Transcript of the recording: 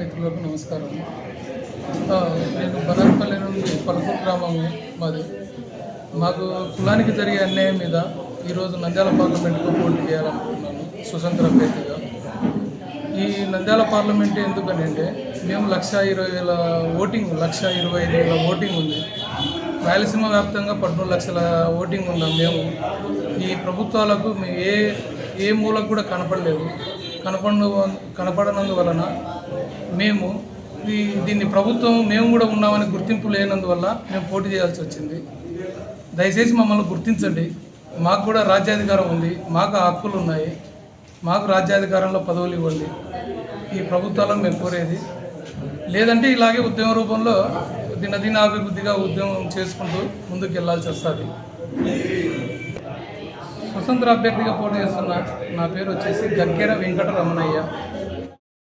మిత్రులకు నమస్కారం. నేను బనార్పల్లి నుండి పలుపు గ్రామం మాది. మాకు కులానికి జరిగే అన్యాయం మీద ఈరోజు నంద్యాల పార్లమెంట్కు పోటీ చేయాలనుకుంటున్నాను స్వతంత్ర అభ్యర్థిగా. ఈ నంద్యాల పార్లమెంట్ ఎందుకని అంటే మేము లక్ష ఇరవై వేల ఓటింగ్ లక్ష ఇరవై ఐదు వేల ఓటింగ్ ఉంది. రాయలసీమ వ్యాప్తంగా పద్మూడు లక్షల ఓటింగ్ ఉన్నాం మేము. ఈ ప్రభుత్వాలకు మేము ఏ ఏ మూలకు కూడా కనపడలేదు. కనపడ కనపడనందువలన మేము దీన్ని ప్రభుత్వం మేము కూడా ఉన్నామని గుర్తింపు లేనందువల్ల మేము పోటీ చేయాల్సి వచ్చింది. దయచేసి మమ్మల్ని గుర్తించండి. మాకు కూడా రాజ్యాధికారం ఉంది. మాకు హక్కులు ఉన్నాయి. మాకు రాజ్యాధికారంలో పదవులు ఇవ్వండి. ఈ ప్రభుత్వాలను మేము కోరేది. లేదంటే ఇలాగే ఉద్యమ రూపంలో దినదిన అభివృద్ధిగా ఉద్యమం చేసుకుంటూ ముందుకు వెళ్ళాల్సి వస్తుంది. స్వతంత్ర అభ్యర్థిగా పోటీ చేస్తున్నా నా పేరు వచ్చేసి గగ్గెర వెంకట రమణయ్య